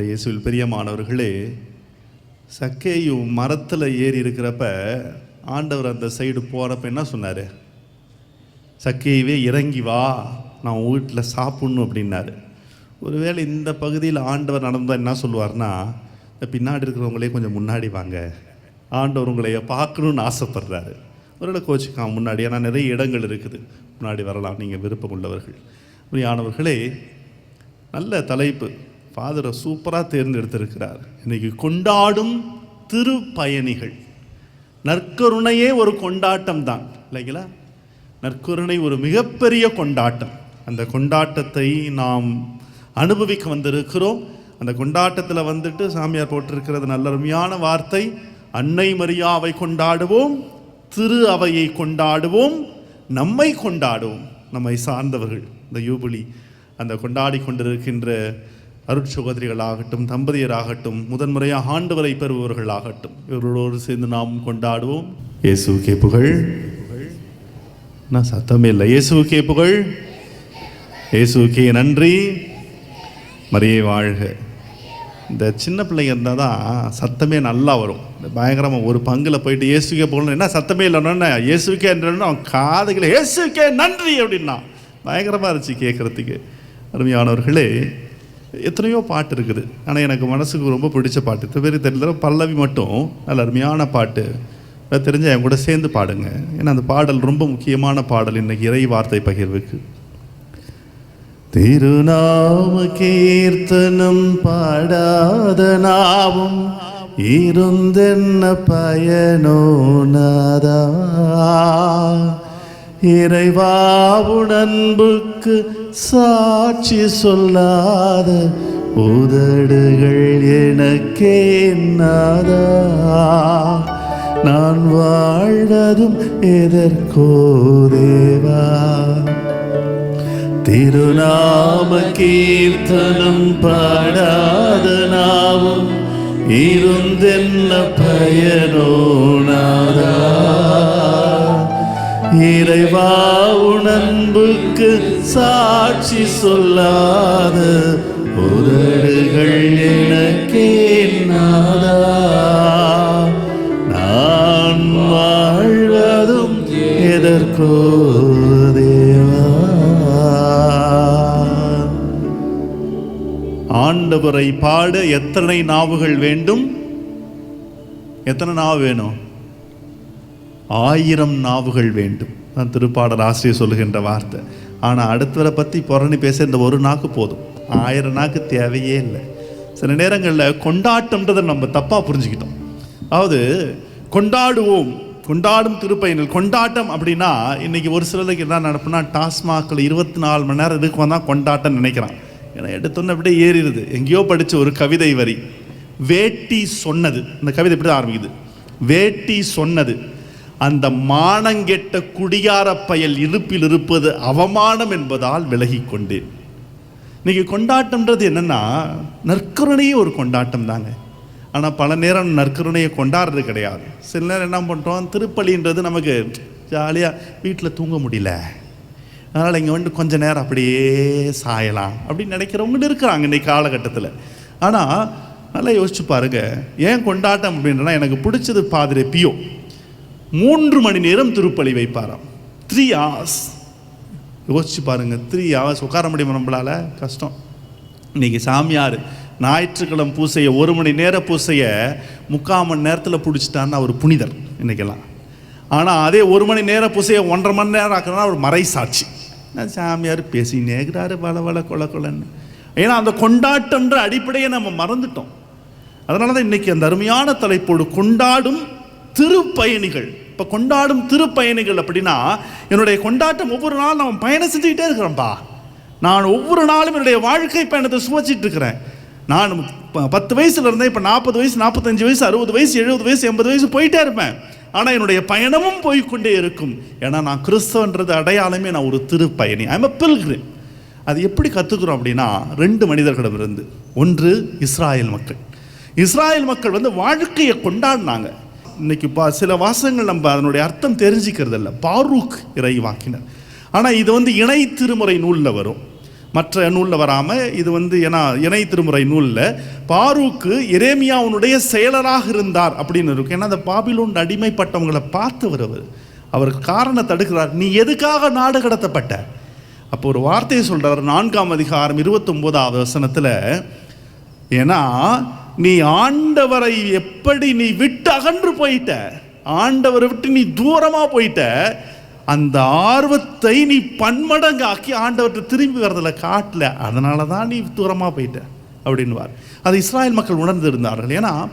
ஆண்டவரை இயேசுவில் பிரியமானவர்களே சக்கேயு மரத்தில் ஏறி இருக்கிறப்ப ஆண்டவர் அந்த சைடு போகிறப்ப என்ன சொன்னார்? சக்கேயுவே இறங்கி வா நான் வீட்டில் சாப்பிட்ணும் அப்படின்னாரு. ஒருவேளை இந்த பகுதியில் ஆண்டவர் நடந்தால் என்ன சொல்லுவார்னா இந்த பின்னாடி இருக்கிறவங்களே கொஞ்சம் முன்னாடி வாங்க. ஆண்டவர் உங்களை பார்க்கணுன்னு ஆசைப்படுறாரு. ஒருவேளை கோச்சிக்காம முன்னாடி ஏன்னா நிறைய இடங்கள் இருக்குது. முன்னாடி வரலாம் நீங்கள் விருப்பம் உள்ளவர்கள். அப்படியானவர்களே நல்ல தலைப்பு. ஃபாதரை சூப்பராக தேர்ந்தெடுத்திருக்கிறார். இன்றைக்கி கொண்டாடும் திருப்பயணிகள். நற்கருணையே ஒரு கொண்டாட்டம் தான். இல்லைங்களா? நற்கருணை ஒரு மிகப்பெரிய கொண்டாட்டம். அந்த கொண்டாட்டத்தை நாம் அனுபவிக்க வந்திருக்கிறோம். அந்த கொண்டாட்டத்தில் வந்துட்டு சாமியார் போட்டிருக்கிறது நல்ல அருமையான வார்த்தை. அன்னை மரியாவை கொண்டாடுவோம். திரு அவையை கொண்டாடுவோம். நம்மை கொண்டாடுவோம். நம்மை சார்ந்தவர்கள். இந்த யூபிலி அந்த கொண்டாடி கொண்டிருக்கின்ற அருட்சகோதரிகளாகட்டும் தம்பதியராகட்டும் முதன்முறையாக ஆண்டவரை பெறுபவர்களாகட்டும் இவர்களோடு சேர்ந்து நாம் கொண்டாடுவோம். இயேசுக்கே புகழ். நான் சத்தமே இல்லை. இயேசுக்கே புகழ். இயேசுக்கே நன்றி. மரியே வாழ்க. இந்த சின்ன பிள்ளைங்க இருந்தால் தான் சத்தமே நல்லா வரும். இந்த பயங்கரமாக ஒரு பங்கில் போயிட்டு இயேசுக்கே போகணும் என்ன சத்தமே இல்லைன்னா இயேசுக்கே என்றன்னு அவன் காதுகளை இயேசுக்கே நன்றி அப்படின்னா பயங்கரமாக இருந்துச்சு கேட்குறதுக்கு அருமையானவர்களே எத்தனையோ பாட்டு இருக்குது. ஆனால் எனக்கு மனசுக்கு ரொம்ப பிடிச்ச பாட்டு இத்தனை பேர் தெரியல பல்லவி மட்டும் நல்ல அருமையான பாட்டு. தெரிஞ்ச என் கூட சேர்ந்து பாடுங்க. ஏன்னா அந்த பாடல் ரொம்ப முக்கியமான பாடல் இன்னைக்கு இறை வார்த்தை பகிர்வுக்கு. திருநாம கீர்த்தனம் பாடாத நாவும் இருந்தென்ன பயனோ நாதா. இறைவாவுன் அன்புக்கு சாட்சி சொல்லாத உதடுகள் எனக்கே நாதா. நான் வாழ்வதும் எதற்கோ தேவா. திருநாம கீர்த்தனம் பாடாத நாவும் இருந்தென்ன பயனோ நாதா. இறைவா உணர்வுக்கு சாட்சி சொல்லாத உதடுகள் எனக்கே நாதா. நான் வாழ்வதும் எதற்கோ தேவா. ஆண்டவரை பாட எத்தனை நாவுகள் வேண்டும்? எத்தனை நாவு வேணும்? ஆயிரம் நாவுகள் வேண்டும். நான் திருப்பாடல் ஆசிரியர் சொல்லுகின்ற வார்த்தை. ஆனால் அடுத்தவரை பற்றி புறணி பேச இந்த ஒரு நாக்கு போதும். ஆயிரம் நாக்கு தேவையே இல்லை. சில நேரங்களில் கொண்டாட்டம்ன்றதை நம்ம தப்பாக புரிஞ்சுக்கிட்டோம். அதாவது கொண்டாடுவோம் கொண்டாடும் திருப்பயணிகள் கொண்டாட்டம் அப்படின்னா இன்னைக்கு ஒரு சிலருக்கு என்ன நடப்புனா டாஸ்மாகில் இருபத்தி நாலு மணி நேரம் இதுக்கு வந்தால் கொண்டாட்டம் நினைக்கிறான். ஏன்னா எடுத்தோன்னே அப்படியே ஏறிடுது. எங்கேயோ படித்த ஒரு கவிதை வரி. வேட்டி சொன்னது. இந்த கவிதை இப்படி தான் ஆரம்பிக்குது. வேட்டி சொன்னது. அந்த மானங்கெட்ட குடியார பயல் இருப்பில் இருப்பது அவமானம் என்பதால் விலகி கொண்டேன் இன்னைக்கு கொண்டாட்டம்ன்றது என்னன்னா நற்கருணையே ஒரு கொண்டாட்டம் தாங்க. ஆனால் பல நேரம் நற்கருணையை கொண்டாடுறது கிடையாது. சில நேரம் என்ன பண்ணுறோம் திருப்பலின்றது நமக்கு ஜாலியாக வீட்டில் தூங்க முடியல. அதனால் இங்கே வந்து கொஞ்ச நேரம் அப்படியே சாயலாம் அப்படின்னு நினைக்கிறவங்க இருக்கிறாங்க இன்றைக்கி காலகட்டத்தில். ஆனால் நல்லா யோசிச்சு பாருங்க. ஏன் கொண்டாட்டம் அப்படின்றனா எனக்கு பிடிச்சது பாதிரி பியோ. மூன்று மணி நேரம் திருப்பலி வைப்பாராம். த்ரீ ஹவர்ஸ் யோசிச்சு பாருங்க த்ரீ ஹவர்ஸ் உட்கார முடியுமா நம்மளால? கஷ்டம். இன்னைக்கு சாமியார் ஞாயிற்றுக்கிழமை பூசையை ஒரு மணி நேர பூசையை முக்கால் மணி நேரத்தில் பிடிச்சிட்டான்னு அவர் புனிதர் இன்றைக்கெல்லாம் ஆனால் அதே ஒரு மணி நேர பூசையை ஒன்றரை மணி நேரம் ஆக்கணும்னா அவர் மறை சாட்சி. நான் சாமியார் பேசினே இருக்கிறாரு வள வள கொல கொலன்னு ஏன்னா அந்த கொண்டாட்டன்ற அடிப்படையை நம்ம மறந்துட்டோம். அதனால தான் இன்னைக்கு அந்த அருமையான தலைப்போடு கொண்டாடும் திருப்பயணிகள் இப்போ கொண்டாடும் திருப்பயணிகள் அப்படின்னா என்னுடைய கொண்டாட்டம் ஒவ்வொரு நாளும் நான் பயணம் செஞ்சுக்கிட்டே இருக்கிறேன்ப்பா நான் ஒவ்வொரு நாளும் என்னுடைய வாழ்க்கை பயணத்தை சுவைச்சிட்டு இருக்கிறேன். நான் ப- பத்து வயசுல இருந்தேன் இப்போ நாற்பது வயசு நாற்பத்தஞ்சு வயசு அறுபது வயசு எழுபது வயசு எண்பது வயசு போயிட்டே இருப்பேன். ஆனால் என்னுடைய பயணமும் போய்க்கொண்டே இருக்கும். ஏன்னா நான் கிறிஸ்தவன்றது அடையாளமே நான் ஒரு திருப்பயணி. ஐம் a அது எப்படி கற்றுக்குறோம் அப்படின்னா ரெண்டு மனிதர்களிடமிருந்து. ஒன்று இஸ்ராயல் மக்கள். இஸ்ராயல் மக்கள் வந்து வாழ்க்கையை கொண்டாடினாங்க. இன்னைக்கு பா சில வாசகங்கள் நம்ம அதனுடைய அர்த்தம் தெரிஞ்சுக்கிறது இல்லை பாரூக் இறை வாக்கினர் ஆனால் இது வந்து இணை திருமுறை நூலில் வரும். மற்ற நூலில் வராமல் இது வந்து ஏன்னா இணை திருமுறை நூலில் பாரூக்கு இரேமியாவுனுடைய செயலராக இருந்தார் அப்படின்னு இருக்கும். ஏன்னா அந்த பாபிலோன் அடிமைப்பட்டவங்களை பார்த்தவர் அவர். அவர் காரணம் தடுக்கிறார். நீ எதுக்காக நாடு கடத்தப்பட்ட? அப்போ ஒரு வார்த்தையை சொல்கிறார் நான்காம் அதிகாரம் இருபத்தொம்போதாவது வசனத்தில் ஏன்னா நீ ஆண்டவரை எப்படி நீ விட்டு அகன்று போயிட்ட? ஆண்டவரை விட்டு நீ தூரமாக போயிட்ட? அந்த ஆர்வத்தை நீ பன்மடங்கு ஆக்கி ஆண்டவர்கிட்ட திரும்பி வரதில் காட்டல அதனால தான் நீ தூரமாக போயிட்ட அப்படின்வார் அது இஸ்ராயல் மக்கள் உணர்ந்திருந்தார்கள். ஏன்னா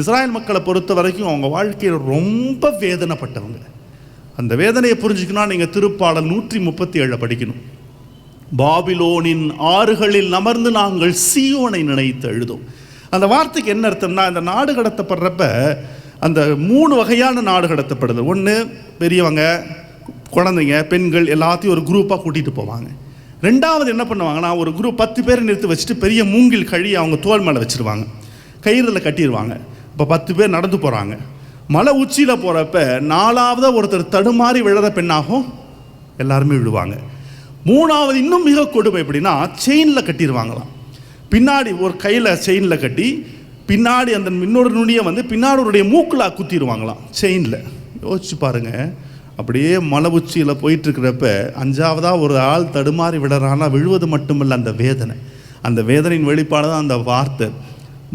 இஸ்ராயல் மக்களை பொறுத்த வரைக்கும் அவங்க வாழ்க்கையில் ரொம்ப வேதனைப்பட்டவங்க. அந்த வேதனையை புரிஞ்சுக்கணும் நீங்கள் திருப்பாடல் நூற்றி முப்பத்தி ஏழை படிக்கணும். பாபிலோனின் ஆறுகளில் அமர்ந்து நாங்கள் சீயோனை நினைத்து எழுதும். அந்த வார்த்தைக்கு என்ன அர்த்தம்னா இந்த நாடு கடத்தப்படுறப்ப அந்த மூணு வகையான நாடு கடத்தப்படுது. ஒன்று பெரியவங்க குழந்தைங்க பெண்கள் எல்லாத்தையும் ஒரு குரூப்பாக கூட்டிகிட்டு போவாங்க. ரெண்டாவது என்ன பண்ணுவாங்கன்னா ஒரு குரூப் பத்து பேரை நிறுத்தி வச்சுட்டு பெரிய மூங்கில் கழி அவங்க தோல் மேலே வச்சுருவாங்க. கயிறில் கட்டிடுவாங்க இப்போ பத்து பேர் நடந்து போகிறாங்க மலை உச்சியில் போகிறப்ப நாலாவதாக ஒருத்தர் தடுமாறி விழுற பெண்ணாகும் எல்லாருமே விழுவாங்க. மூணாவது இன்னும் மிக கொடுமை எப்படின்னா செயினில் கட்டிடுவாங்களாம் பின்னாடி ஒரு கையில் செயினில் கட்டி பின்னாடி அந்த இன்னொரு நுனியை வந்து பின்னாடி மூக்கில் குத்திடுவாங்களாம் செயினில் யோசிச்சு பாருங்க. அப்படியே மலை உச்சியில் போயிட்டுருக்கிறப்ப அஞ்சாவதாக ஒரு ஆள் தடுமாறி விடுறான்னா விழுவது மட்டுமல்ல அந்த வேதனை. அந்த வேதனையின் வெளிப்பாடு தான் அந்த வார்த்தை.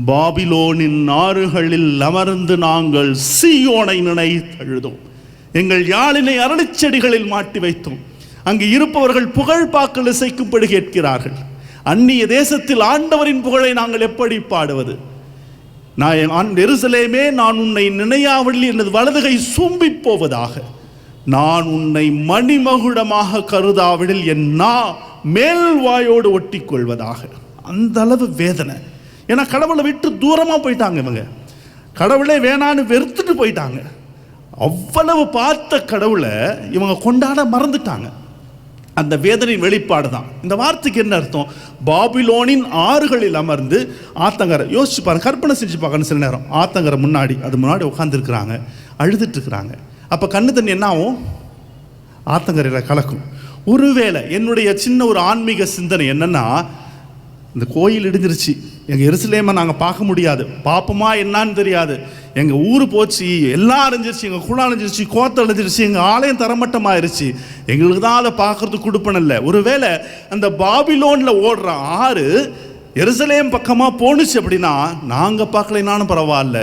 பாபிலோனின் ஆறுகளில் அமர்ந்து நாங்கள் சீயோனை நினைத்தழுதோம். எங்கள் யாழினை அரளிச்செடிகளில் மாட்டி வைத்தோம். அங்கு இருப்பவர்கள் புகழ் பாக்கள் இசைக்கும்படி கேட்கிறார்கள். அந்நிய தேசத்தில் ஆண்டவரின் புகழை நாங்கள் எப்படி பாடுவது? நான் என் எருசலேமே நான் உன்னை நினையாவழில் எனது வலதுகை சூம்பி போவதாக. நான் உன்னை மணிமகுடமாக கருதாவிடில் என் நா மேல் வாயோடு ஒட்டி கொள்வதாக அந்த அளவு வேதனை. ஏன்னா கடவுளை விட்டு தூரமாக போயிட்டாங்க இவங்க. கடவுளே வேணான்னு வெறுத்துட்டு போயிட்டாங்க. அவ்வளவு பார்த்த கடவுளை இவங்க கொண்டாட மறந்துட்டாங்க. அந்த வேதனையின் வெளிப்பாடு தான் இந்த வார்த்தைக்கு என்ன அர்த்தம்? பாபிலோனின் ஆறுகளில் அமர்ந்து ஆத்தங்கரை யோசிச்சு பாருங்க கற்பனை செஞ்சு பார்க்கணும் சில நேரம். ஆத்தங்கரை முன்னாடி அது முன்னாடி உட்காந்துருக்குறாங்க அழுதுட்டுருக்குறாங்க. அப்போ கண்ணு தண்ணி என்ன ஆகும்? ஆத்தங்கரையில் கலக்கும். ஒருவேளை என்னுடைய சின்ன ஒரு ஆன்மீக சிந்தனை என்னன்னா இந்த கோயில் இடிஞ்சிருச்சு. எங்கள் எருசலேமை நாங்கள் பார்க்க முடியாது. பாப்பமா என்னான்னு தெரியாது. எங்கள் ஊர் போச்சு எல்லாம் அழிஞ்சிருச்சு எங்கள் குழா அழிஞ்சிருச்சு கோத்த அழிஞ்சிருச்சு எங்கள் ஆலயம் தரமட்டமாயிருச்சு. எங்களுக்கு தான் அதை பார்க்கறதுக்கு கொடுப்பன இல்லை. ஒருவேளை அந்த பாபிலோனில் ஓடுற ஆறு எருசலேம் பக்கமாக போணுச்சு அப்படின்னா நாங்கள் பார்க்கலைனாலும் பரவாயில்ல.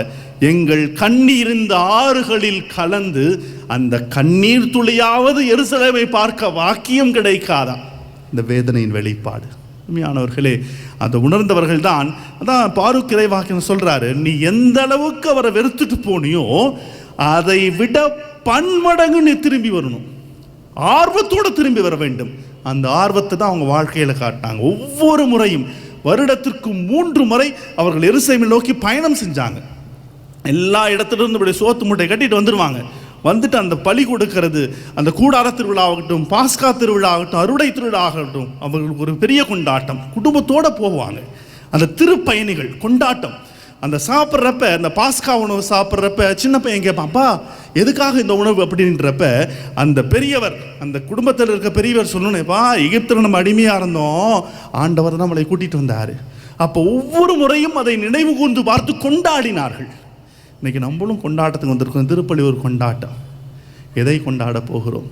எங்கள் கண்ணீர் இந்த ஆறுகளில் கலந்து அந்த கண்ணீர் துளியாவது எருசலேமை பார்க்க வாக்கியம் கிடைக்காதா? இந்த வேதனையின் வெளிப்பாடு. உண்மையானவர்களே அதை உணர்ந்தவர்கள் தான் அதான் பாருக் வாக்கியம் சொல்கிறாரு நீ எந்த அளவுக்கு அவரை வெறுத்துட்டு போனியோ அதை விட பன்மடங்கு நீ திரும்பி வரணும். ஆர்வத்தோடு திரும்பி வர வேண்டும். அந்த ஆர்வத்தை தான் அவங்க வாழ்க்கையில் காட்டினாங்க. ஒவ்வொரு முறையும் வருடத்திற்கு மூன்று முறை அவர்கள் எருசைமை நோக்கி பயணம் செஞ்சாங்க. எல்லா இடத்துல இருந்து இப்படி சோத்து மூட்டை கட்டிட்டு வந்துடுவாங்க வந்துட்டு அந்த பலி கொடுக்கிறது அந்த கூடார திருவிழா ஆகட்டும் பாஸ்கா திருவிழா ஆகட்டும் அறுவடை திருவிழா ஆகட்டும் அவர்களுக்கு ஒரு பெரிய கொண்டாட்டம். குடும்பத்தோடு போவாங்க. அந்த திருப்பயணிகள் கொண்டாட்டம். அந்த சாப்பிட்றப்ப அந்த பாஸ்கா உணவு சாப்பிட்றப்ப சின்ன பையன் கேட்பான்ப்பா எதுக்காக இந்த உணவு? அப்படின்றப்ப அந்த பெரியவர் அந்த குடும்பத்தில் இருக்க பெரியவர் சொல்லணும்ப்பா எகிப்தில் நம்ம அடிமையாக இருந்தோம். ஆண்டவர் நம்மளை கூட்டிகிட்டு வந்தார். அப்போ ஒவ்வொரு முறையும் அதை நினைவு கூர்ந்து பார்த்து கொண்டாடினார்கள். இன்றைக்கி நம்மளும் கொண்டாட்டத்துக்கு வந்திருக்கோம். திருப்பள்ளி ஒரு கொண்டாட்டம். எதை கொண்டாட போகிறோம்?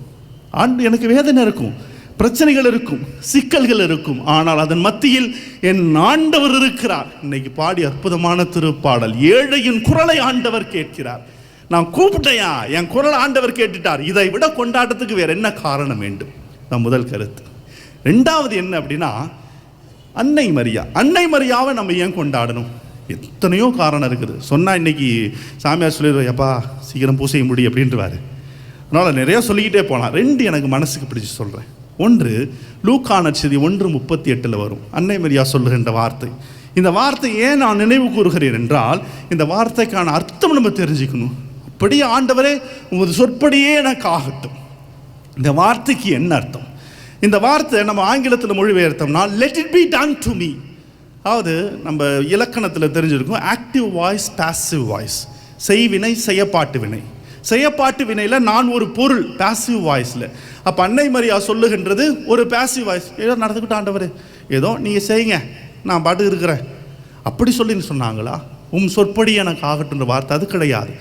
ஆண்டு எனக்கு வேதனை இருக்கும். பிரச்சனைகள் இருக்கும். சிக்கல்கள் இருக்கும். ஆனால் அதன் மத்தியில் என் ஆண்டவர் இருக்கிறார். இன்னைக்கு பாடி அற்புதமான திருப்பாடல். ஏழையின் குரலை ஆண்டவர் கேட்கிறார். நான் கூப்பிட்டையா? என் குரல் ஆண்டவர் கேட்டுட்டார். இதை விட கொண்டாட்டத்துக்கு வேற என்ன காரணம் வேண்டும்? நான் முதல் கருத்து. ரெண்டாவது என்ன அப்படின்னா அன்னை மரியா. அன்னை மரியாவை நம்ம ஏன் கொண்டாடணும்? எத்தனையோ காரணம் இருக்குது. சொன்னால் இன்னைக்கு சாமியார் சொல்லிடுவோம் எப்பா சீக்கிரம் பூசைய முடி அப்படின்றவாரு. அதனால் நிறையா சொல்லிக்கிட்டே போகலாம் ரெண்டு எனக்கு மனசுக்கு பிடிச்சி சொல்கிறேன் ஒன்று லூக்கான செய்தி ஒன்று முப்பத்தி எட்டில் வரும். அன்னை மரியா சொல்லுகின்ற வார்த்தை. இந்த வார்த்தை ஏன் நான் நினைவு கூறுகிறேன் என்றால் இந்த வார்த்தைக்கான அர்த்தம் நம்ம தெரிஞ்சுக்கணும். அப்படியே ஆண்டவரே உமது சொற்படியே எனக்கு ஆகட்டும். இந்த வார்த்தைக்கு என்ன அர்த்தம்? இந்த வார்த்தை நம்ம ஆங்கிலத்தில் மொழிபெயர்த்தோம்னா let it be done to me அதாவது நம்ம இலக்கணத்தில் தெரிஞ்சிருக்கும் ஆக்டிவ் வாய்ஸ் பாசிவ் வாய்ஸ் செய்வினை செய்யப்பாட்டு வினை. செய்யப்பாட்டு வினையில் நான் ஒரு பொருள் பாசிவ் வாய்ஸில் அப்போ அன்னை மரியா சொல்லுகின்றது ஒரு பாசிவ் வாய்ஸ் ஏதோ நடந்துக்கிட்டு ஆண்டவர் ஏதோ நீங்கள் செய்யுங்க நான் பாட்டு இருக்கிறேன். அப்படி சொல்லின்னு சொன்னாங்களா? உம் சொற்படி எனக்கு ஆகட்டுன்ற வார்த்தை அது கிடையாது.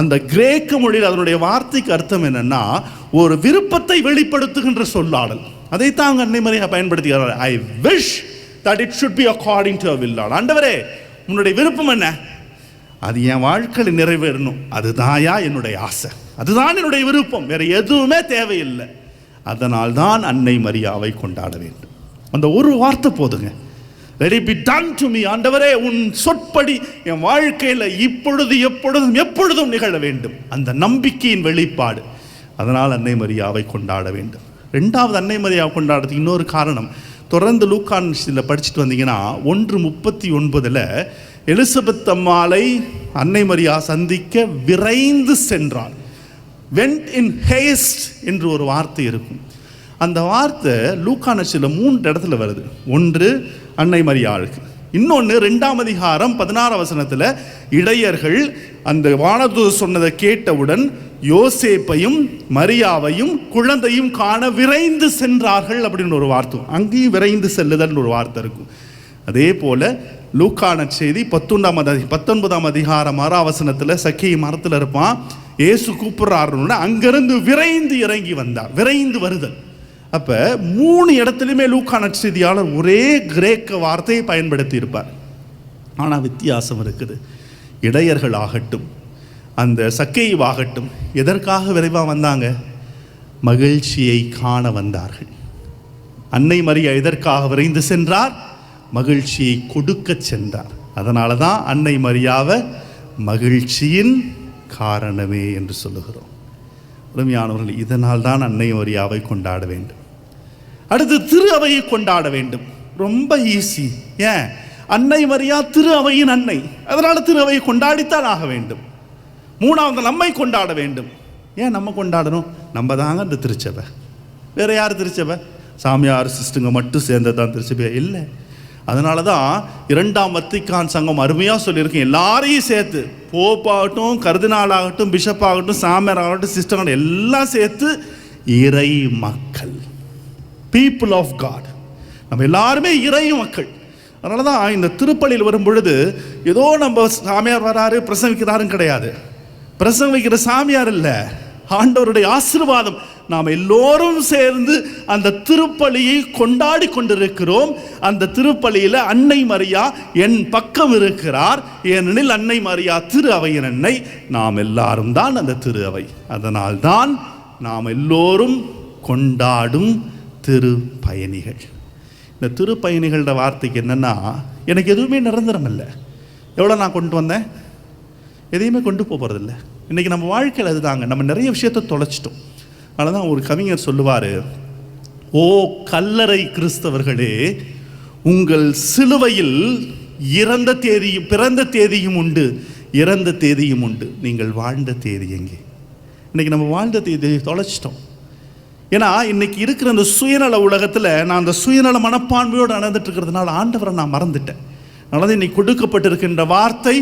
அந்த கிரேக்க மொழியில் அதனுடைய வார்த்தைக்கு அர்த்தம் என்னென்னா ஒரு விருப்பத்தை வெளிப்படுத்துகின்ற சொல்லாடல். அதைத்தான் அங்கே அன்னை மரியா பயன்படுத்துகிறார். I wish that it should be according to வில்லால் ஆண்டவரே உன்னுடைய விருப்பம் என்ன? அது என் வாழ்க்கையில் நிறைவேறணும். அதுதாயா என்னுடைய ஆசை. அதுதான் என்னுடைய விருப்பம். வேற எதுவுமே தேவையில்லை. அதனால் தான் அன்னை மரியாவை கொண்டாட வேண்டும். அந்த ஒரு வார்த்தை போதுங்க. Very be done to to ஆண்டவரே உன் சொற்படி என் வாழ்க்கையில் இப்பொழுது எப்பொழுதும் எப்பொழுதும் நிகழ வேண்டும். அந்த நம்பிக்கையின் வெளிப்பாடு. அதனால் அன்னை மரியாவை கொண்டாட வேண்டும். ரெண்டாவது அன்னை மரியாவை கொண்டாடுறதுக்கு இன்னொரு காரணம். தொடர்ந்து லூக்கான் இதில் படிச்சுட்டு வந்தீங்கன்னா ஒன்று முப்பத்தி ஒன்பதில் எலிசபெத் அம்மாளை அன்னை மரியா சந்திக்க விரைந்து சென்றார் வெண்ட் இன் ஹேஸ்ட் என்று ஒரு வார்த்தை இருக்கும். அந்த வார்த்தை லூக்கானச்சில் மூன்று இடத்துல வருது. ஒன்று அன்னை மரியாளுக்கு. இன்னொன்று ரெண்டாம் அதிகாரம் பதினாறாம் வசனத்தில் இடையர்கள் அந்த வானதூதர் சொன்னதை கேட்டவுடன் யோசேப்பையும் மரியாவையும் குழந்தையும் காண விரைந்து சென்றார்கள் அப்படின்னு ஒரு வார்த்தை. அங்கேயும் விரைந்து செல்லுதல்னு ஒரு வார்த்தை இருக்கும். அதே போல லூக்கான செய்தி பத்தொண்டாம் அதி பத்தொன்பதாம் அதிகாரம் ஆறாவசனத்தில் சக்கிய மரத்தில் இருப்பான். ஏசு கூப்பிட்றாருன்னு அங்கிருந்து விரைந்து இறங்கி வந்தார். விரைந்து வருதல். அப்போ மூணு இடத்துலையுமே லூக்கான செய்தியாளர் ஒரே கிரேக்க வார்த்தையை பயன்படுத்தி இருப்பார் ஆனால் வித்தியாசம் இருக்குது. இடையர்கள் ஆகட்டும் அந்த சக்கைவாகட்டும் எதற்காக விரைவாக வந்தாங்க? மகிழ்ச்சியை காண வந்தார்கள். அன்னை மரியா எதற்காக விரைந்து சென்றார்? மகிழ்ச்சியை கொடுக்க சென்றார். அதனால தான் அன்னை மரியாவை மகிழ்ச்சியின் காரணமே என்று சொல்லுகிறோம். உரிமையானவர்கள் இதனால் தான் அன்னை மரியாவை கொண்டாட வேண்டும். அடுத்து திரு அவையை கொண்டாட வேண்டும். ரொம்ப ஈஸி ஏன்? அன்னை மரியா திரு அவையின் அன்னை. அதனால் திரு அவையை கொண்டாடித்தான் ஆக வேண்டும். மூணாவது நம்மை கொண்டாட வேண்டும். ஏன் நம்ம கொண்டாடணும்? நம்ம தாங்க இந்த திருச்சபை. வேற யார் திருச்சபை? சாமியார் சிஸ்டுங்க மட்டும் சேர்ந்தது தான் திருச்சபையா இல்லை. அதனால தான் இரண்டாம் வத்திக்கான் சங்கம் அருமையாக சொல்லியிருக்கேன் எல்லாரையும் சேர்த்து போப்பாகட்டும் கருதினாள் ஆகட்டும் பிஷப் ஆகட்டும் சாமியார் ஆகட்டும் சிஸ்டர் ஆகட்டும் எல்லாம் சேர்த்து இறை மக்கள். பீப்புள் ஆஃப் காட் நம்ம எல்லாருமே இறை மக்கள். அதனால தான் இந்த திருப்பலியில் வரும் பொழுது ஏதோ நம்ம சாமியார் வராரு பிரசங்கிக்கிறாரும் கிடையாது. பிரசவிக்கிற சாமியார் இல்லை. ஆண்டவருடைய ஆசீர்வாதம். நாம் எல்லோரும் சேர்ந்து அந்த திருப்பலியை கொண்டாடி கொண்டிருக்கிறோம். அந்த திருப்பலியில் அன்னை மரியா என் பக்கம் இருக்கிறார். ஏனெனில் அன்னை மரியா திரு அவையின் அன்னை நாம் எல்லாரும் தான் அந்த திரு அவை. அதனால்தான் நாம் எல்லோரும் கொண்டாடும் திரு பயணிகள் இந்த திரு பயணிகளோட வார்த்தைக்கு என்னென்னா எனக்கு எதுவுமே நிரந்தரம் இல்லை எவ்வளோ நான் கொண்டு வந்தேன்? எதையுமே கொண்டு போகிறதில்ல இன்றைக்கி நம்ம வாழ்க்கையில் அதுதாங்க. நம்ம நிறைய விஷயத்தை தொலைச்சிட்டோம். அதனால தான் ஒரு கவிஞர் சொல்லுவார் ஓ கல்லறை கிறிஸ்தவர்களே உங்கள் சிலுவையில் இறந்த தேதியும் பிறந்த தேதியும் உண்டு. இறந்த தேதியும் உண்டு. நீங்கள் வாழ்ந்த தேதி எங்கே? இன்றைக்கி நம்ம வாழ்ந்த தேதியை தொலைச்சிட்டோம். ஏன்னா இன்னைக்கு இருக்கிற அந்த சுயநல உலகத்தில் நான் அந்த சுயநல மனப்பான்மையோடு நடந்துட்டு இருக்கிறதுனால ஆண்டவரை நான் மறந்துட்டேன். அதனால இன்னைக்கு கொடுக்கப்பட்டிருக்கின்ற வார்த்தை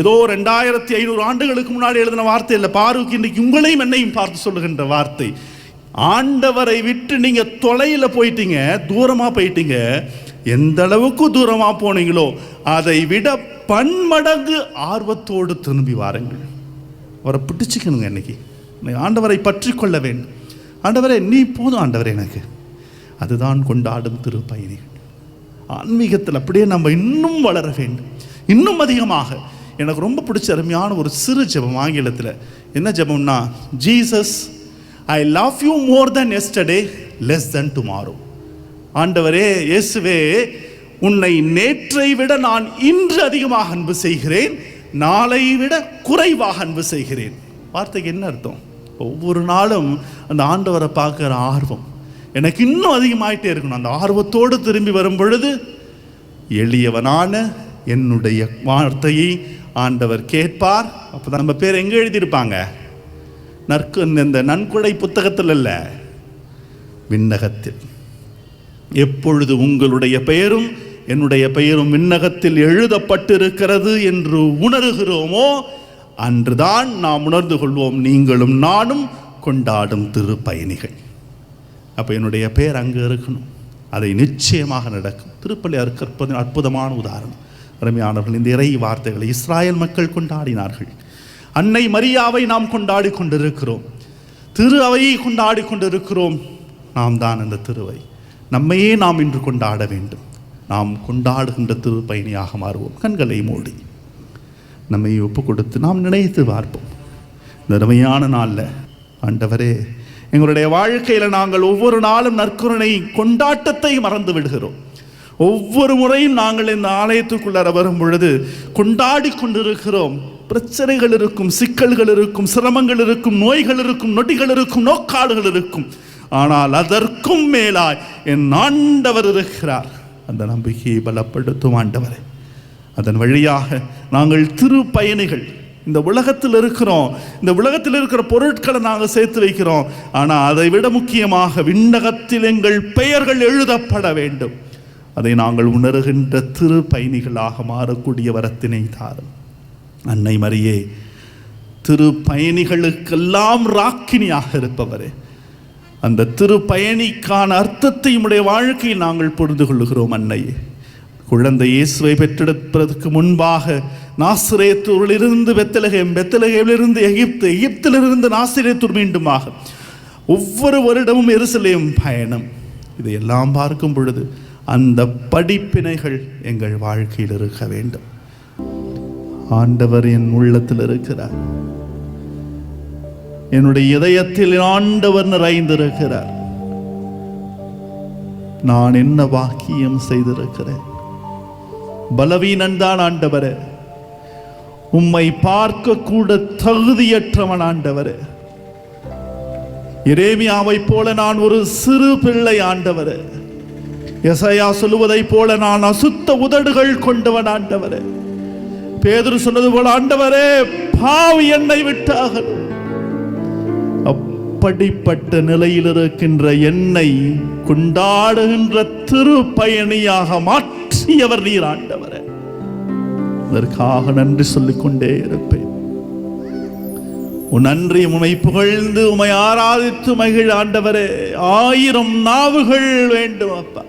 ஏதோ ரெண்டாயிரத்தி ஐநூறு ஆண்டுகளுக்கு முன்னாடி எழுதின வார்த்தை இல்லை பாருக்கு இன்னைக்கு உங்களையும் என்னையும் பார்த்து சொல்லுகின்ற வார்த்தை. ஆண்டவரை விட்டு நீங்கள் தொலையில் போயிட்டீங்க தூரமாக போயிட்டீங்க எந்த அளவுக்கு தூரமாக போனீங்களோ அதை விட பன்மடங்கு ஆர்வத்தோடு திரும்பி வாருங்கள். அவரை பிடிச்சிக்கணுங்க இன்னைக்கு. இன்னைக்கு ஆண்டவரை பற்றி கொள்ள வேண்டும். ஆண்டவரே நீ போதும் ஆண்டவரே எனக்கு. அதுதான் கொண்டாடும் திருப்பயணிகள் ஆன்மீகத்தில் அப்படியே நம்ம இன்னும் வளர வேண்டும். இன்னும் அதிகமாக. எனக்கு ரொம்ப பிடிச்ச அருமையான ஒரு சிறு ஜெபம் ஆங்கிலத்தில். என்ன ஜெபம்னா Jesus I love you more than yesterday less than tomorrow. ஆண்டவரே இயேசுவே உன்னை நேற்றை விட நான் இன்று அதிகமாக அன்பு செய்கிறேன் நாளை விட குறைவாக அன்பு செய்கிறேன். வார்த்தைக்கு என்ன அர்த்தம்? ஒவ்வொரு நாளும் அந்த ஆண்டவரை பார்க்குற ஆர்வம் எனக்கு இன்னும் அதிகமாயிட்டே இருக்கணும். அந்த ஆர்வத்தோடு திரும்பி வரும் பொழுது எளியவனான என்னுடைய வார்த்தையை ஆண்டவர் கேட்பார். அப்போ நம்ம பேர் எங்கே எழுதியிருப்பாங்க? நற்கு இந்த நன்கொடை புத்தகத்தில் இல்லை விண்ணகத்தில். எப்பொழுது உங்களுடைய பெயரும் என்னுடைய பெயரும் விண்ணகத்தில் எழுதப்பட்டிருக்கிறது என்று உணர்கிறோமோ அன்றுதான் நாம் உணர்ந்து கொள்வோம் நீங்களும் நானும் கொண்டாடும் திருப்பயணிகள். அப்போ என்னுடைய பெயர் அங்கே இருக்கணும். அதை நிச்சயமாக நடக்கும். திருப்பள்ளியார் அறுக்கற்பது அற்புதமான உதாரணம். அருமையானவர்கள் இந்த இறை வார்த்தைகளை இஸ்ராயல் மக்கள் கொண்டாடினார்கள். அன்னை மரியாவை நாம் கொண்டாடி கொண்டிருக்கிறோம். திரு அவையை கொண்டாடி கொண்டிருக்கிறோம். நாம் தான் அந்த திருவை. நம்மையே நாம் இன்று கொண்டாட வேண்டும். நாம் கொண்டாடுகின்ற திருப்பயணியாக மாறுவோம். கண்களை மூடி. நம்மை ஒப்பு கொடுத்து நாம் நினைத்து பார்ப்போம். இந்த அருமையான நாளில் ஆண்டவரே எங்களுடைய வாழ்க்கையில் நாங்கள் ஒவ்வொரு நாளும் நற்கருணை கொண்டாட்டத்தை மறந்து விடுகிறோம். ஒவ்வொரு முறையும் நாங்கள் இந்த ஆலயத்துக்குள்ளார வரும் பொழுது கொண்டாடி கொண்டிருக்கிறோம். பிரச்சனைகள் இருக்கும் சிக்கல்கள் இருக்கும் சிரமங்கள் இருக்கும் நோய்கள் இருக்கும் நொடிகள் இருக்கும் நோக்காடுகள் இருக்கும். ஆனால் அதற்கும் மேலாய் என் ஆண்டவர் இருக்கிறார். அந்த நம்பிக்கையை பலப்படுத்தும் ஆண்டவரே. அதன் வழியாக நாங்கள் திரு பயணிகள் இந்த உலகத்தில் இருக்கிறோம். இந்த உலகத்தில் இருக்கிற பொருட்களை நாங்கள் சேர்த்து வைக்கிறோம். ஆனால் அதை விட முக்கியமாக விண்ணகத்தில் எங்கள் பெயர்கள் எழுதப்பட வேண்டும். அதை நாங்கள் உணர்கின்ற திரு பயணிகளாக மாறக்கூடிய வரத்தினை தாரும். அன்னை மரியே திரு பயணிகளுக்கெல்லாம் ராக்கினியாக இருப்பவரே. அந்த திரு பயணிக்கான அர்த்தத்தை உடைய வாழ்க்கையில் நாங்கள் புரிந்து கொள்கிறோம் அன்னையே. குழந்தை இயேசுவை பெற்றெடுப்பதற்கு முன்பாக நாசிரேத்தூரிலிருந்து பெத்தலகேம் பெத்தலகேமிலிருந்து எகிப்து எகிப்திலிருந்து நாசிரேத்தூர் மீண்டுமாக ஒவ்வொரு வருடமும் எருசலேம் பயணம். இதையெல்லாம் பார்க்கும் பொழுது அந்த படிப்பினைகள் எங்கள் வாழ்க்கையில் இருக்க வேண்டும். ஆண்டவர் என் உள்ளத்தில் இருக்கிறார். என்னுடைய இதயத்தில் ஆண்டவர் நிறைந்திருக்கிறார். நான் என்ன வாக்கியம் செய்திருக்கிறேன்? பலவீனன் தான் ஆண்டவர். உம்மை பார்க்க கூட தகுதியற்றவன் ஆண்டவர். இரேமியாவை போல நான் ஒரு சிறு பிள்ளை ஆண்டவர். எசையா சொல்லுவதைப் போல நான் அசுத்த உதடுகள் கொண்டவன் ஆண்டவர். பேதர் சொன்னது போல ஆண்டவரே பாவி என்னை விட்டாக அப்படிப்பட்ட நிலையில் இருக்கின்ற என்னை கொண்டாடுகின்ற திரு பயணியாக மாற்றியவர் நீர் ஆண்டவரே. அதற்காக நன்றி சொல்லிக்கொண்டே இருப்பேன். உன் நன்றி உமை புகழ்ந்து உமை ஆராதித்து மகிழ் ஆண்டவரே. ஆயிரம் நாவுகள் வேண்டும் அப்பா.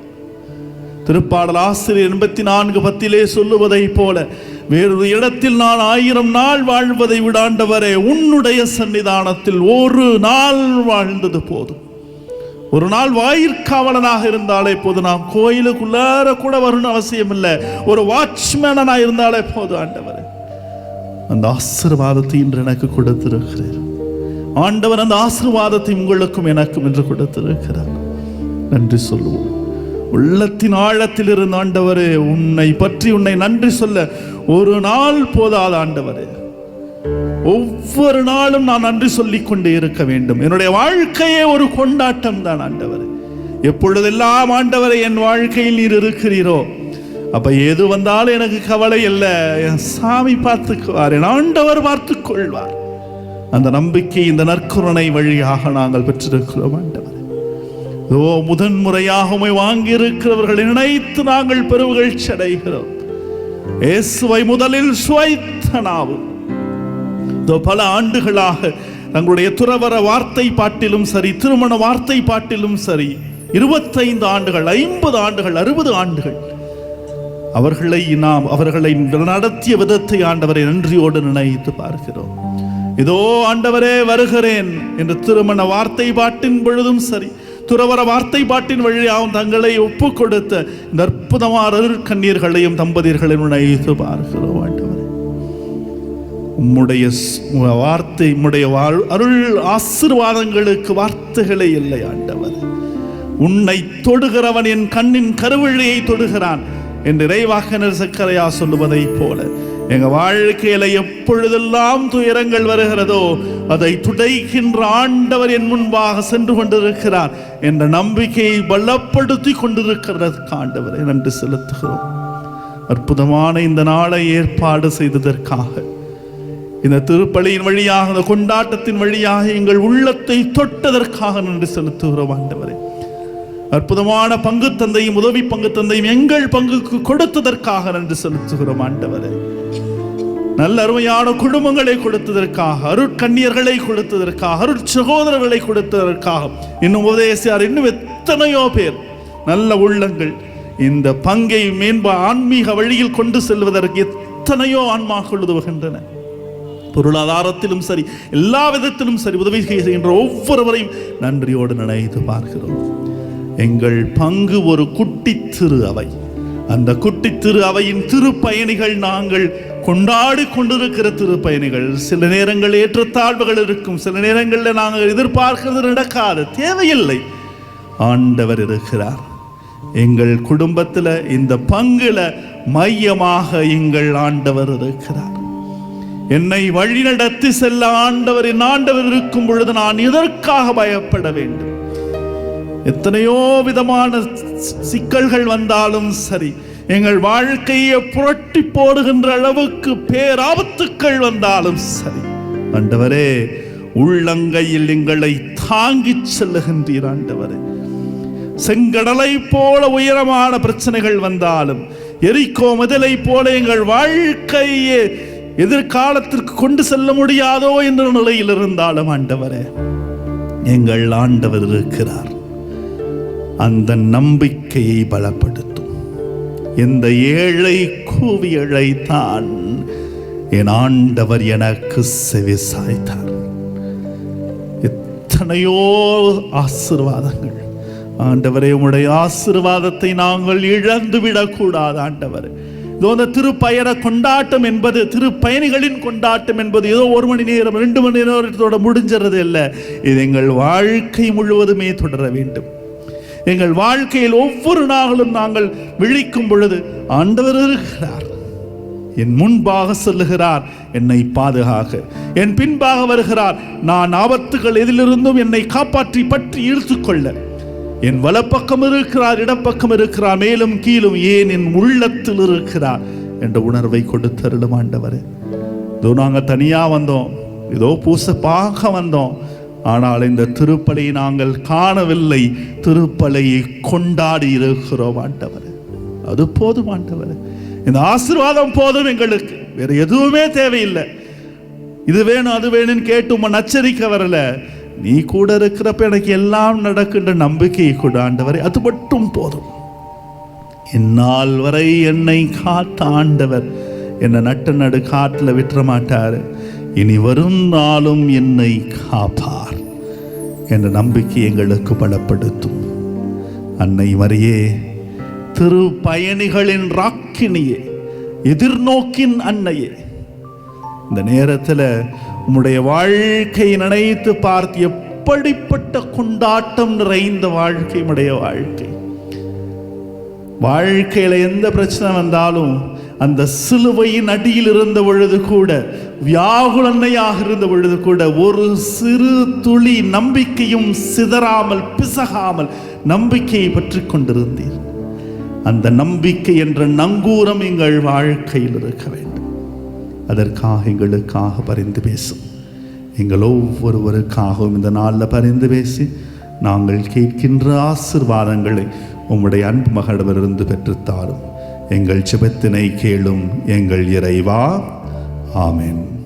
திருப்பாடல் ஆசிரியர் எண்பத்தி நான்கு பத்திலே சொல்லுவதைப் போல வேறொரு இடத்தில் நான் ஆயிரம் நாள் வாழ்வதை விடாண்டவரே உன்னுடைய சன்னிதானத்தில் ஒரு நாள் வாழ்ந்தது போதும். ஒரு நாள் வாயிற்காவலனாக இருந்தாலே போதும். நாம் கோயிலுக்குள்ளார கூட வரணும் அவசியம் இல்லை. ஒரு வாட்ச்மேனாக இருந்தாலே போதும் ஆண்டவர். அந்த ஆசீர்வாதத்தை இன்று எனக்கு கொடுத்திருக்கிறேன் ஆண்டவர் அந்த ஆசீர்வாதத்தை உங்களுக்கும் எனக்கும் என்று கொடுத்திருக்கிறார். நன்றி சொல்லுவோம். உள்ளத்தின் ஆழத்தில் இருந்த ஆண்டவரே உன்னை பற்றி உன்னை நன்றி சொல்ல ஒரு நாள் போதாத ஆண்டவரே. ஒவ்வொரு நாளும் நான் நன்றி சொல்லிக் கொண்டே இருக்க வேண்டும். என்னுடைய வாழ்க்கையே ஒரு கொண்டாட்டம் தான் ஆண்டவர். எப்பொழுதெல்லாம் ஆண்டவரை என் வாழ்க்கையில் நீர் இருக்கிறீரோ அப்ப எது வந்தாலும் எனக்கு கவலை இல்லை. என் சாமி பார்த்துக்குவார் என் ஆண்டவர் பார்த்து கொள்வார் அந்த நம்பிக்கை இந்த நற்கருணை வழியாக நாங்கள் பெற்றிருக்கிறோம் ஆண்டவர். ஓ முதன் முறையாக உமை வாங்கி நினைத்து நாங்கள் பெருமகிழ்ச்சி அடைகிறோம் இயேசுவை முதலில் சுவைத்த பல ஆண்டுகளாக தங்களுடைய துறவர வார்த்தை பாட்டிலும் சரி திருமண வார்த்தை பாட்டிலும் சரி இருபத்தைந்து ஆண்டுகள் ஐம்பது ஆண்டுகள் அறுபது ஆண்டுகள் அவர்களை நாம் அவர்களை நடத்திய விதத்தை ஆண்டவரை நன்றியோடு நினைத்து பார்க்கிறோம். இதோ ஆண்டவரே வருகிறேன் என்று திருமண வார்த்தை பாட்டின் பொழுதும் சரி துறவர வார்த்தை பாட்டின் வழியாகவும் தங்களை ஒப்பு கொடுத்த இந்த அற்புதமான கண்ணீர்களையும் தம்பதியர்களையும் நினைத்து பார்க்கிறோம். உம்முடைய வார்த்தை உம்முடைய வாழ் அருள் ஆசீர்வாதங்களுக்கு வார்த்தைகளே இல்லை ஆண்டவர். உன்னை தொடுகிறவன் என் கண்ணின் கருவழியை தொடுகிறான் என்று இறைவாக சக்கரையா சொல்லுவதைப் போல. எங்க வாழ்க்கையில எப்பொழுதெல்லாம் துயரங்கள் வருகிறதோ அதை துடைக்கின்ற ஆண்டவர் என் முன்பாக சென்று கொண்டிருக்கிறார் என்ற நம்பிக்கையை பலப்படுத்தி கொண்டிருக்கிறதற்கு ஆண்டவரை நன்றி செலுத்துகிறோம். அற்புதமான இந்த நாளை ஏற்பாடு செய்ததற்காக இந்த திருப்பலியின் வழியாக இந்த கொண்டாட்டத்தின் வழியாக எங்கள் உள்ளத்தை தொட்டதற்காக நன்றி செலுத்துகிறோம் ஆண்டவரே. அற்புதமான பங்கு தந்தையும் உதவி பங்கு தந்தையும் எங்கள் பங்குக்கு கொடுத்ததற்காக நன்றி செலுத்துகிறோம் ஆண்டவரே. நல்ல அருமையான குடும்பங்களை கொடுத்ததற்காக அருட்கண்ணியர்களை கொடுத்ததற்காக அருட் சகோதரர்களை கொடுத்ததற்காக இன்னும் உதயசியார் இன்னும் எத்தனையோ பேர் நல்ல உள்ளங்கள் இந்த பங்கை மேன்பா ஆன்மீக வழியில் கொண்டு செல்வதற்கு எத்தனையோ ஆன்மாக்கள் உதவுகின்றன. பொருளாதாரத்திலும் சரி எல்லா விதத்திலும் சரி உதவி செய்கின்ற ஒவ்வொருவரையும் நன்றியோடு நினைத்து பார்க்கிறோம். எங்கள் பங்கு ஒரு குட்டி திரு அவை. அந்த குட்டி திரு அவையின் திருப்பயணிகள் நாங்கள் கொண்டாடி கொண்டிருக்கிற திருப்பயணிகள். சில நேரங்கள் ஏற்றத்தாழ்வுகள் இருக்கும் சில நேரங்களில் நாங்கள் எதிர்பார்க்கிறது நடக்காது தேவையில்லை. ஆண்டவர் இருக்கிறார். எங்கள் குடும்பத்தில் இந்த பங்குல மையமாக எங்கள் ஆண்டவர் இருக்கிறார். என்னை வழிநடத்தி செல்ல ஆண்டவர் என் ஆண்டவர் இருக்கும் பொழுது நான் இதற்காக பயப்பட வேண்டும்? எத்தனையோ விதமான சிக்கல்கள் வந்தாலும் சரி எங்கள் வாழ்க்கையை புரட்டி போடுகின்ற அளவுக்கு பேராபத்துக்கள் வந்தாலும் சரி ஆண்டவரே உள்ளங்கையில் எங்களை தாங்கிச் செல்லுகின்றீர் ஆண்டவரே. செங்கடலை போல உயரமான பிரச்சனைகள் வந்தாலும் எரிக்கோ மதிலை போல எங்கள் வாழ்க்கையை எதிர்காலத்திற்கு கொண்டு செல்ல முடியாதோ என்ற நிலையில் இருந்தாலும் ஆண்டவரே எங்கள் ஆண்டவர் இருக்கிறார். அந்த நம்பிக்கையை பலப்படுத்தும். இந்த ஏழை கூவி தான் என் ஆண்டவர் எனக்கு செவி சாய்த்தார். எத்தனையோ ஆசீர்வாதங்கள். ஆண்டவரே உம்முடைய ஆசீர்வாதத்தை நாங்கள் இழந்து விடக்கூடாது ஆண்டவரே. இதோ அந்த திருப்பயண கொண்டாட்டம் என்பது திருப்பயணிகளின் கொண்டாட்டம் என்பது ஏதோ ஒரு மணி நேரம் ரெண்டு மணி நேரத்தோட முடிஞ்சிறது இல்லை. இது எங்கள் வாழ்க்கை முழுவதுமே தொடர வேண்டும். எங்கள் வாழ்க்கையில் ஒவ்வொரு நாளும் நாங்கள் விழிக்கும் பொழுது ஆண்டவர் இருக்கிறார். என் முன்பாக செல்லுகிறார். என்னை பாதுகாக்க. என் பின்பாக வருகிறார். நான் ஆபத்துகள் எதிலிருந்தும் என்னை காப்பாற்றி பற்றி இழுத்துக்கொள்ள. என் வலப்பக்கம் இருக்கிறார் இடப்பக்கம் இருக்கிறார் மேலும் கீழும் ஏன் என் உள்ளத்தில் இருக்கிறார் என்ற உணர்வை கொடுத்தருளும் ஆண்டவர். இதோ நாங்கள் தனியாக வந்தோம் ஏதோ பூச பார்க்க வந்தோம் ஆனால் இந்த திருப்பலையை நாங்கள் காணவில்லை திருப்பலையை கொண்டாடி இருக்கிறோம் ஆண்டவர். அது போதும் ஆண்டவர். இந்த ஆசீர்வாதம் போதும் எங்களுக்கு வேற எதுவுமே தேவையில்லை. இது வேணும் அது வேணும்னு கேட்டு உன் நச்சரிக்க வரல. நீ கூட இருக்கிறப்ப எனக்கு எல்லாம் நடக்கின்ற நம்பிக்கையை கொடு அது மட்டும் போதும். இந்நாள் வரை என்னை காத்த ஆண்டவர் என்னை நட்டு நடு காட்டில் விட்டுற மாட்டார். இனி வரும் நாளும் என்னை காப்பார் என்ற நம்பிக்கை எங்களுக்கு பலப்படுத்தும். அன்னை மரியே திரு பயணிகளின் ராக்கினியே எதிர்நோக்கின் அன்னையே. இந்த நேரத்தில் உம்முடைய வாழ்க்கை நினைத்து பார்த்து எப்படிப்பட்ட கொண்டாட்டம் நிறைந்த வாழ்க்கை உடைய வாழ்க்கை. வாழ்க்கையில் எந்த பிரச்சனை வந்தாலும் அந்த சிலுவையின் அடியில் இருந்த பொழுது கூட வியாகுலன்னையாக இருந்த பொழுது கூட ஒரு சிறு துளி நம்பிக்கையும் சிதறாமல் பிசகாமல் நம்பிக்கையை பற்றி கொண்டிருந்தீர். அந்த நம்பிக்கை என்ற நங்கூரம் எங்கள் வாழ்க்கையில் இருக்க வேண்டும். அதற்காக எங்களுக்காக பரிந்து பேசும். எங்கள் ஒவ்வொருவருக்காகவும் இந்த நாளில் பரிந்து பேசி நாங்கள் கேட்கின்ற ஆசிர்வாதங்களை உம்முடைய அன்பு மகளிடமிருந்து பெற்றுத்தாரும். எங்கள் ஜெபத்தினை கேளும் எங்கள் இறைவா. ஆமேன்.